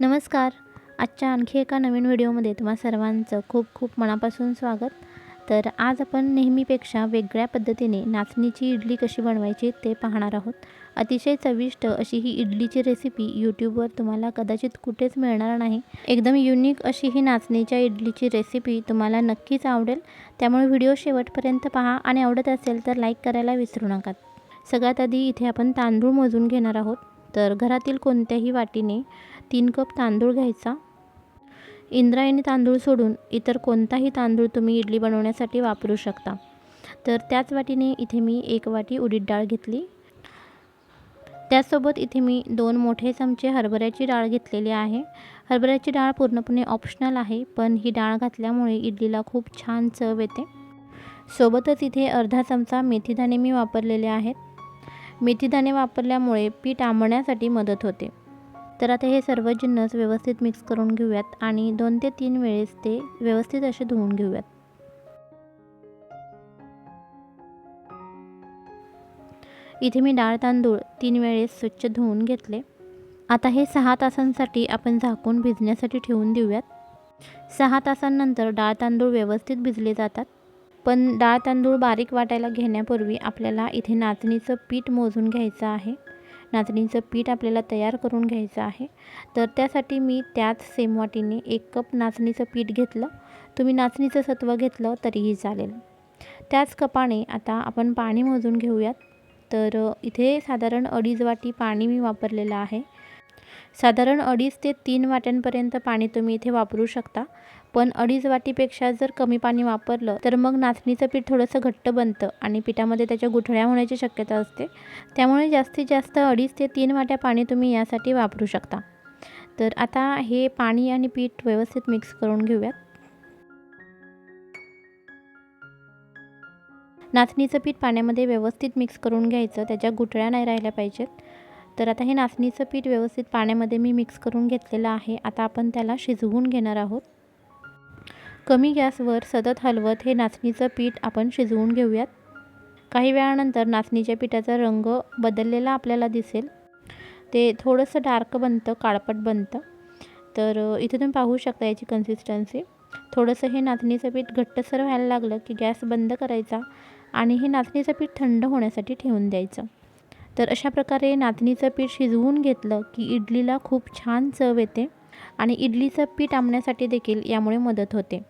नमस्कार. आजच्या आणखी एका नवीन व्हिडिओमध्ये तुम्हा सर्वांचं खूप खूप मनापासून स्वागत. तर आज आपण नेहमीपेक्षा वेगळ्या पद्धतीने नाचणीची इडली कशी बनवायची ते पाहणार आहोत. अतिशय चविष्ट अशी ही इडलीची रेसिपी यूट्यूबवर तुम्हाला कदाचित कुठेच मिळणार नाही. एकदम युनिक अशी ही नाचणीच्या इडलीची रेसिपी तुम्हाला नक्कीच आवडेल. त्यामुळे व्हिडिओ शेवटपर्यंत पहा आणि आवडत असेल तर लाईक करायला विसरू नका. सगळ्यात आधी इथे आपण तांदूळ मोजून घेणार आहोत. तर घरातील कोणत्याही वाटीने तीन कप तांदूळ घ्यायचा. इंद्रायणी तांदूळ सोडून इतर कोणताही तांदूळ तुम्ही इडली बनवण्यासाठी वापरू शकता. तर त्याच वाटीने इथे मी एक वाटी उडीद डाळ घेतली. त्याचसोबत इथे मी दोन मोठे चमचे हरभऱ्याची डाळ घेतलेली आहे. हरभऱ्याची डाळ पूर्णपणे ऑप्शनल आहे पण ही डाळ घातल्यामुळे इडलीला खूप छान चव येते. सोबतच इथे अर्धा चमचा मेथीदाणे मी वापरलेले आहेत. मेथीदाणे वापरल्यामुळे पीठ आंबण्यासाठी मदत होते. तर आता हे सर्व जिन्नस व्यवस्थित मिक्स करून घेऊयात आणि दोन ते तीन वेळेस ते व्यवस्थित असे धुवून घेऊयात. इथे मी डाळ तांदूळ तीन वेळेस स्वच्छ धुवून घेतले. आता हे सहा तासांसाठी आपण झाकून भिजण्यासाठी ठेवून देऊयात. सहा तासांनंतर डाळ तांदूळ व्यवस्थित भिजले जातात. पण डाळ तांदूळ बारीक वाटायला घेण्यापूर्वी आपल्याला इथे नाचणीचं पीठ मोजून घ्यायचं आहे. नाचणीचं पीठ आपल्याला तयार करून घ्यायचं आहे. तर त्यासाठी मी त्याच सेम वाटीने एक कप नाचणीचं पीठ घेतलं. तुम्ही नाचणीचं सत्व घेतलं तरीही चालेल. त्याच कपाने आता आपण पाणी मोजून घेऊयात. तर इथे साधारण अडीच वाटी पाणी मी वापरलेलं आहे. साधारण अडीच ते तीन वाट्यांपर्यंत पाणी तुम्ही इथे वापरू शकता. पण अडीच वाटीपेक्षा जर कमी पाणी वापरलं तर मग नाचणीचं पीठ थोडंसं घट्ट बनतं आणि पिठामध्ये त्याच्या गुठळ्या होण्याची शक्यता असते. त्यामुळे जास्तीत जास्त अडीच ते तीन वाट्या पाणी तुम्ही यासाठी वापरू शकता. तर आता हे पाणी आणि पीठ व्यवस्थित मिक्स करून घेऊयात. नाचणीचं पीठ पाण्यामध्ये व्यवस्थित मिक्स करून घ्यायचं त्याच्या गुठळ्या नाही राहिल्या पाहिजेत. तर आता हे नाचणीचं पीठ व्यवस्थित पाण्यामध्ये मी मिक्स करून घेतलेलं आहे. आता आपण त्याला शिजवून घेणार आहोत. कमी गॅसवर सतत हलवत हे नाचणीचं पीठ आपण शिजवून घेऊयात. काही वेळानंतर नाचणीच्या पिठाचा रंग बदललेला आपल्याला दिसेल. ते थोडंसं डार्क बनतं काळपट बनतं. तर इथे तुम्ही पाहू शकता याची कन्सिस्टन्सी थोडंसं हे नाचणीचं पीठ घट्टसर व्हायला लागलं की गॅस बंद करायचा आणि हे नाचणीचं पीठ थंड होण्यासाठी ठेवून द्यायचं. तर अशा प्रकारे नाचणीचं पीठ शिजवून घेतलं की इडलीला खूप छान चव येते आणि इडलीचं पीठ आंबण्यासाठी देखील यामुळे मदत होते.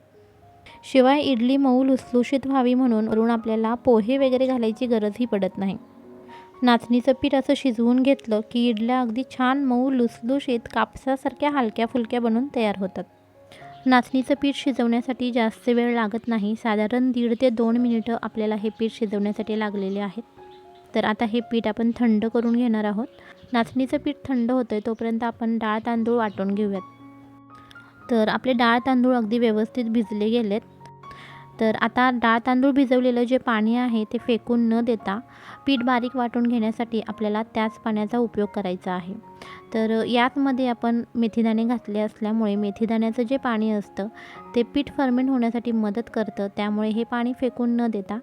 शिवाय इडली मऊ लुसलुशीत व्हावी म्हणून वरून आपल्याला पोहे वगैरे घालायची गरजही पडत नाही. नाचणीचं पीठ असं शिजवून घेतलं की इडल्या अगदी छान मऊ लुसलुशीत कापसासारख्या हलक्या फुलक्या बनून तयार होतात. नाचणीचं पीठ शिजवण्यासाठी जास्त वेळ लागत नाही. साधारण दीड ते दोन मिनिटं आपल्याला हे पीठ शिजवण्यासाठी लागलेले आहेत. तर आता हे पीठ आपण थंड करून घेणार आहोत. नाचणीचं पीठ थंड होतं आहे तोपर्यंत आपण डाळ तांदूळ वाटून घेऊयात. तर आपले डाळ तांदूळ अगदी व्यवस्थित भिजले गेलेत. तर आता डाळ तांदूळ भिजवलेलं जे पाणी आहे ते फेकून न देता पीठ बारीक वाटून घेण्यासाठी आपल्याला त्याच पाण्याचा उपयोग करायचा आहे. तर यातमध्ये आपण मेथीदाणे घातले असल्यामुळे मेथीदाण्याचं जे पाणी असतं ते पीठ फर्मेंट होण्यासाठी मदत करतं. त्यामुळे हे पाणी फेकून न देता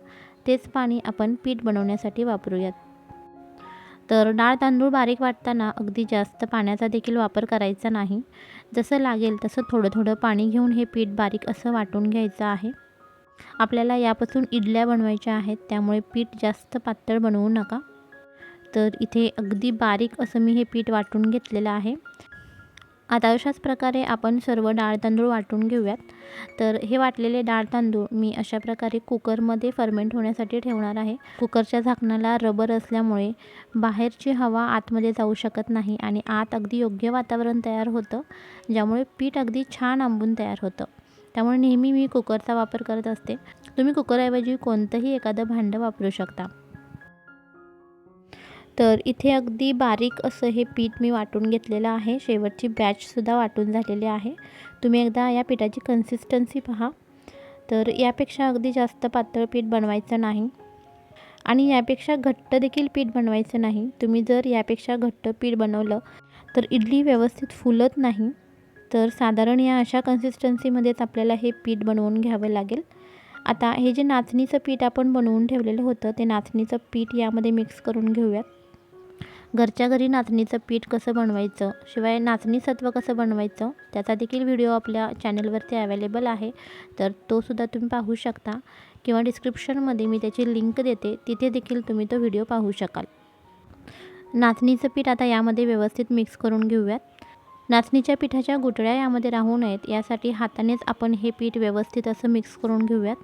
तेच पाणी आपण पीठ बनवण्यासाठी वापरूयात. तर डाळ तांदूळ बारीक वाटताना अगदी जास्त पाण्याचा देखील वापर करायचा नाही. जसं लागेल तसं थोडं थोडं पाणी घेऊन हे पीठ बारीक असं वाटून घ्यायचं आहे. आपल्याला यापासून इडल्या बनवायच्या आहेत त्यामुळे पीठ जास्त पातळ बनवू नका. तर इथे अगदी बारीक असं मी हे पीठ वाटून घेतलेलं आहे. आता अशाच प्रकारे आपण सर्व डाळ तांदूळ वाटून घेऊयात. तर हे वाटलेले डाळ तांदूळ मी अशा प्रकारे कुकरमध्ये फर्मेंट होण्यासाठी ठेवणार आहे. कुकरच्या झाकणाला रबर असल्यामुळे बाहेरची हवा आतमध्ये जाऊ शकत नाही आणि आत अगदी योग्य वातावरण तयार होतं ज्यामुळे पीठ अगदी छान आंबून तयार होतं. त्यामुळे नेहमी मी कुकरचा वापर करत असते. तुम्ही कुकरऐवजी कोणतंही एखादं भांडं वापरू शकता. तर इथे अगदी बारीक असं हे पीठ मी वाटून घेतलेलं आहे. शेवटची बॅचसुद्धा वाटून झालेली आहे. तुम्ही एकदा या पिठाची कन्सिस्टन्सी पहा. तर यापेक्षा अगदी जास्त पातळ पीठ बनवायचं नाही. आणि यापेक्षा घट्ट देखील पीठ बनवायचं नाही. तुम्ही जर यापेक्षा घट्ट पीठ बनवलं तर इडली व्यवस्थित फुलत नाही. तर साधारण या अशा कन्सिस्टन्सीमध्येच आपल्याला हे पीठ बनवून घ्यावं लागेल. आता हे जे नाचणीचं पीठ आपण बनवून ठेवलेलं होतं ते नाचणीचं पीठ यामध्ये मिक्स करून घेऊयात. घरच्या घरी नाचणीचं पीठ कसं बनवायचं शिवाय नाचणी सत्व कसं बनवायचं त्याचा देखील व्हिडिओ आपल्या चॅनलवरती अवेलेबल आहे. तर तोसुद्धा तुम्ही पाहू शकता. किंवा डिस्क्रिप्शनमध्ये मी त्याची लिंक देते तिथे देखील तुम्ही तो व्हिडिओ पाहू शकाल. नाचणीचं पीठ आता यामध्ये व्यवस्थित मिक्स करून घेऊयात. नाचणीच्या पिठाच्या गुठळ्या यामध्ये राहू नयेत यासाठी हातानेच आपण हे पीठ व्यवस्थित असं मिक्स करून घेऊयात.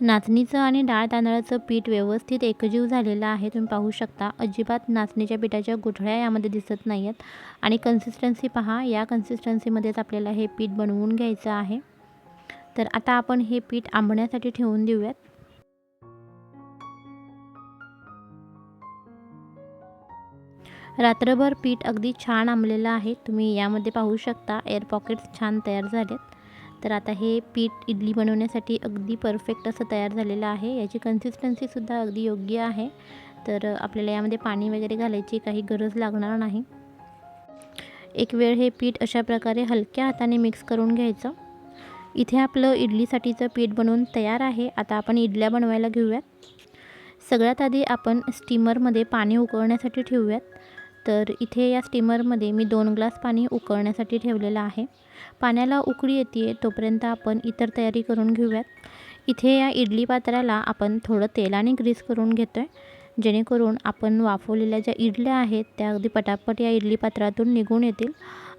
नाचणीचं आणि डाळ तांदळाचं पीठ व्यवस्थित एकजीव झालेलं आहे. तुम्ही पाहू शकता अजिबात नाचणीच्या पिठाच्या गुठळ्या यामध्ये दिसत नाही आहेत आणि कन्सिस्टन्सी पहा या कन्सिस्टन्सीमध्येच आपल्याला हे पीठ बनवून घ्यायचं आहे. तर आता आपण हे पीठ आंबण्यासाठी ठेवून देऊयात. रात्रभर पीठ अगदी छान आंबलेलं आहे. तुम्ही यामध्ये पाहू शकता एअर पॉकेट्स छान तयार झालेत. तर आता हे पीठ इडली बनवण्यासाठी अगदी परफेक्ट असं तयार झालेलं आहे. याची कन्सिस्टन्सीसुद्धा अगदी योग्य आहे. तर आपल्याला यामध्ये पाणी वगैरे घालायची काही गरज लागणार नाही. एक वेळ हे पीठ अशा प्रकारे हलक्या हाताने मिक्स करून घ्यायचं. इथे आपलं इडलीसाठीचं पीठ बनवून तयार आहे. आता आपण इडल्या बनवायला घेऊयात. सगळ्यात आधी आपण स्टीमरमध्ये पाणी उकळण्यासाठी ठेवूयात. तर इथे या स्टीमरमध्ये मी दोन ग्लास पाणी उकळण्यासाठी ठेवलेलं आहे. पाण्याला उकळी येते तोपर्यंत आपण इतर तयारी करून घेऊयात. इथे या इडली पात्राला आपण थोडं तेलाने ग्रीस करून घेतो आहे जेणेकरून आपण वाफवलेल्या ज्या इडल्या आहेत त्या अगदी पटापट या इडली पात्रातून निघून येतील.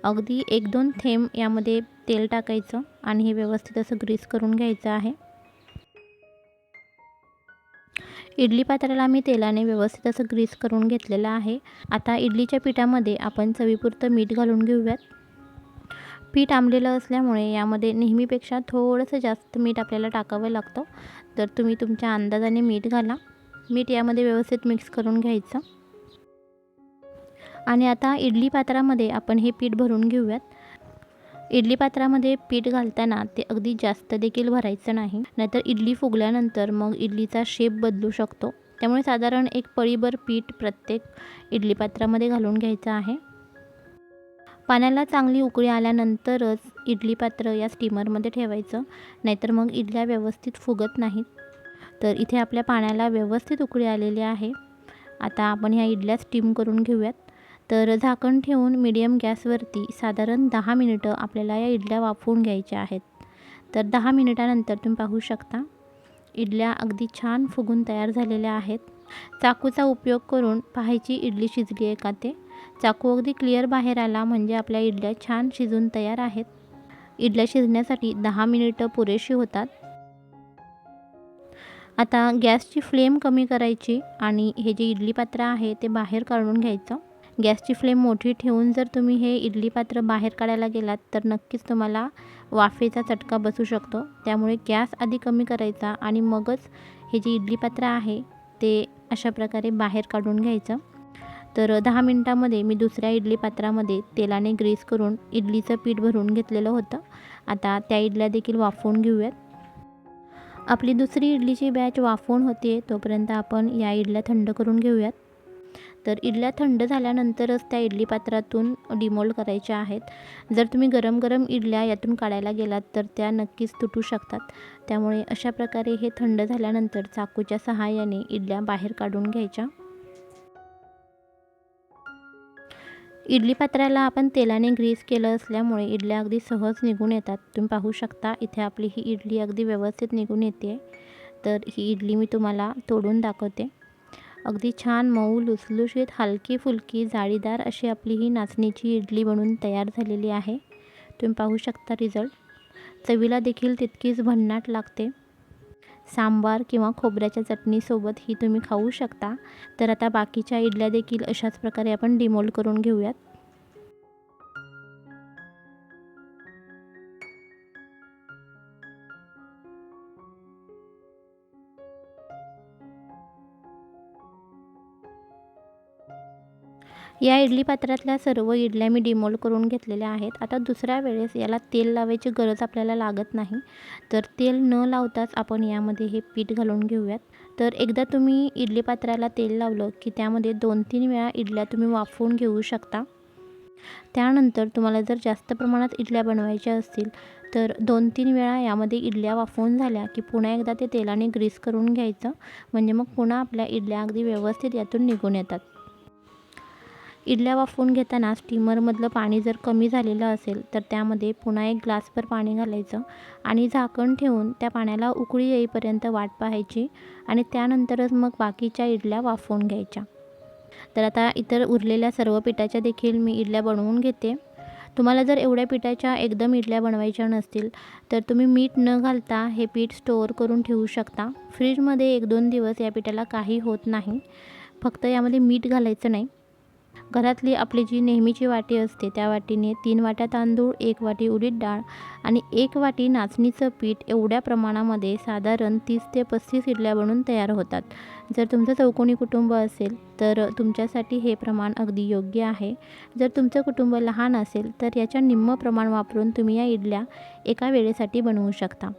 अगदी एक दोन थेंब यामध्ये तेल टाकायचं आणि हे व्यवस्थित असं ग्रीस करून घ्यायचं आहे. इडली पात्राला मी तेलाने व्यवस्थित असं ग्रीस करून घेतलेलं आहे. आता इडलीच्या पिठामध्ये आपण चवीपुरतं मीठ घालून घेऊयात. पीठ आंबलेलं असल्यामुळे यामध्ये नेहमीपेक्षा थोडंसं जास्त मीठ आपल्याला टाकावं लागतं. तर तुम्ही तुमच्या अंदाजाने मीठ घाला. मीठ यामध्ये व्यवस्थित मिक्स करून घ्यायचं. आणि आता इडली पात्रामध्ये आपण हे पीठ भरून घेऊयात. इडली पात्रामध्ये पीठ घालताना ते अगदी जास्त देखील भरायचं नाही. नाहीतर इडली फुगल्यानंतर मग इडलीचा शेप बदलू शकतो. त्यामुळे साधारण एक पळीभर पीठ प्रत्येक इडली पात्रामध्ये घालून घ्यायचं आहे. पाण्याला चांगली उकळी आल्यानंतरच इडली पात्र या स्टीमरमध्ये ठेवायचं. नाहीतर मग इडल्या व्यवस्थित फुगत नाहीत. तर इथे आपल्या पाण्याला व्यवस्थित उकळी आलेली आहे. आता आपण ह्या इडल्या स्टीम करून घेऊयात. तर झाकण ठेवून मीडियम गॅसवरती साधारण दहा मिनिटं आपल्याला या इडल्या वाफवून घ्यायच्या आहेत. तर दहा मिनिटानंतर तुम्ही पाहू शकता इडल्या अगदी छान फुगून तयार झालेल्या आहेत. चाकूचा उपयोग करून पाहायची इडली शिजली आहे का ते? चाकू अगदी क्लिअर बाहेर आला म्हणजे आपल्या इडल्या छान शिजून तयार आहेत. इडल्या शिजण्यासाठी दहा मिनिटं पुरेशी होतात. आता गॅसची फ्लेम कमी करायची आणि हे जे इडली पात्र आहे ते बाहेर काढून घ्यायचं. गॅसची फ्लेम मोठी ठेवून जर तुम्ही हे इडली पात्र बाहेर काढायला गेलात तर नक्कीच तुम्हाला वाफेचा चटका बसू शकतो. त्यामुळे गॅस आधी कमी करायचा आणि मगच हे जे इडली पात्र आहे ते अशा प्रकारे बाहेर काढून घ्यायचं. तर दहा मिनटामध्ये मी दुसऱ्या इडली पात्रामध्ये तेलाने ग्रीस करून इडलीचं पीठ भरून घेतलेलं होतं. आता त्या इडल्या देखील वाफवून घेऊयात. आपली दुसरी इडलीची बॅच वाफवून होते तोपर्यंत आपण या इडल्या थंड करून घेऊयात. तर इडल्या थंड झाल्यानंतरच त्या इडली पात्रातून डिमोल्ड करायच्या आहेत. जर तुम्ही गरम गरम इडल्या यातून काढायला गेलात तर त्या नक्कीच तुटू शकतात. त्यामुळे अशा प्रकारे हे थंड झाल्यानंतर चाकूच्या सहाय्याने इडल्या बाहेर काढून घ्यायच्या. इडली पात्राला आपण तेलाने ग्रीस केलं असल्यामुळे इडल्या अगदी सहज निघून येतात. तुम्ही पाहू शकता इथे आपली ही इडली अगदी व्यवस्थित निघून येते. तर ही इडली मी तुम्हाला तोडून दाखवते. अगदी छान मऊ लुसलुशीत हलकी फुलकी जाळीदार अशी आपली ही नाचणीची इडली बनून तयार झालेली आहे. तुम्ही पाहू शकता रिझल्ट. चवीला देखील तितकीच भन्नाट लागते. सांबार किंवा खोबऱ्याच्या चटणीसोबत ही तुम्ही खाऊ शकता. तर आता बाकीच्या इडल्या देखील अशाच प्रकारे आपण डिमोल्ड करून घेऊयात. या इडली पात्रातल्या सर्व इडल्या मी डिमोल्ड करून घेतलेल्या आहेत. आता दुसऱ्या वेळेस याला तेल लावायची गरज आपल्याला लागत नाही. तर तेल न लावताच आपण यामध्ये हे पीठ घालून घेऊयात. तर एकदा तुम्ही इडली पात्राला तेल लावलं की त्यामध्ये दोन तीन वेळा इडल्या तुम्ही वाफवून घेऊ शकता. त्यानंतर तुम्हाला जर जास्त प्रमाणात इडल्या बनवायच्या असतील तर दोन तीन वेळा यामध्ये इडल्या वाफवून झाल्या की पुन्हा एकदा ते तेलाने ग्रीस करून घ्यायचं. म्हणजे मग पुन्हा आपल्या इडल्या अगदी व्यवस्थित यातून निघून येतात. इडल्या वाफवून घेताना स्टीमरमधलं पाणी जर कमी झालेलं असेल तर त्यामध्ये पुन्हा एक ग्लासभर पाणी घालायचं आणि झाकण ठेवून त्या पाण्याला उकळी येईपर्यंत वाट पाहायची आणि त्यानंतरच मग बाकीच्या इडल्या वाफवून घ्यायच्या. तर आता इतर उरलेल्या सर्व पिठाच्या देखील मी इडल्या बनवून घेते. तुम्हाला जर एवढ्या पिठाच्या एकदम इडल्या बनवायच्या नसतील तर तुम्ही मीठ न घालता हे पीठ स्टोअर करून ठेवू शकता. फ्रीजमध्ये एक दोन दिवस या पिठाला काही होत नाही. फक्त यामध्ये मीठ घालायचं नाही. घरातली आपली जी नेहमीची वाटी असते त्या वाटीने तीन वाट्या तांदूळ एक वाटी उडीद डाळ आणि एक वाटी नाचणीचं पीठ एवढ्या प्रमाणामध्ये साधारण तीस ते पस्तीस इडल्या बनून तयार होतात. जर तुमचं चौकोनी कुटुंब असेल तर तुमच्यासाठी हे प्रमाण अगदी योग्य आहे. जर तुमचं कुटुंब लहान असेल तर याच्या निम्म प्रमाण वापरून तुम्ही या इडल्या एका वेळेसाठी बनवू शकता.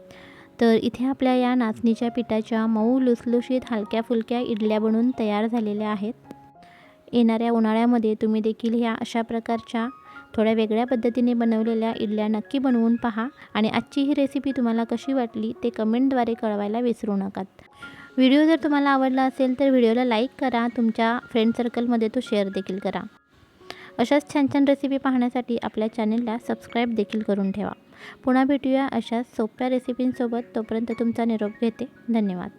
तर इथे आपल्या या नाचणीच्या पिठाच्या मऊ लुसलुशीत हलक्या फुलक्या इडल्या बनवून तयार झालेल्या आहेत. येणाऱ्या उन्हाळ्यामध्ये तुम्ही देखील ह्या अशा प्रकारच्या थोड्या वेगळ्या पद्धतीने बनवलेल्या इडल्या नक्की बनवून पहा आणि आजची ही रेसिपी तुम्हाला कशी वाटली ते कमेंटद्वारे कळवायला विसरू नकात व्हिडिओ जर तुम्हाला आवडला असेल तर व्हिडिओला लाईक करा तुमच्या फ्रेंड सर्कलमध्ये तो शेअर देखील करा. अशाच छान छान रेसिपी पाहण्यासाठी आपल्या चॅनलला सबस्क्राईब देखील करून ठेवा. पुन्हा भेटूया अशाच सोप्या रेसिपींसोबत तोपर्यंत तुमचा निरोप घेते. धन्यवाद.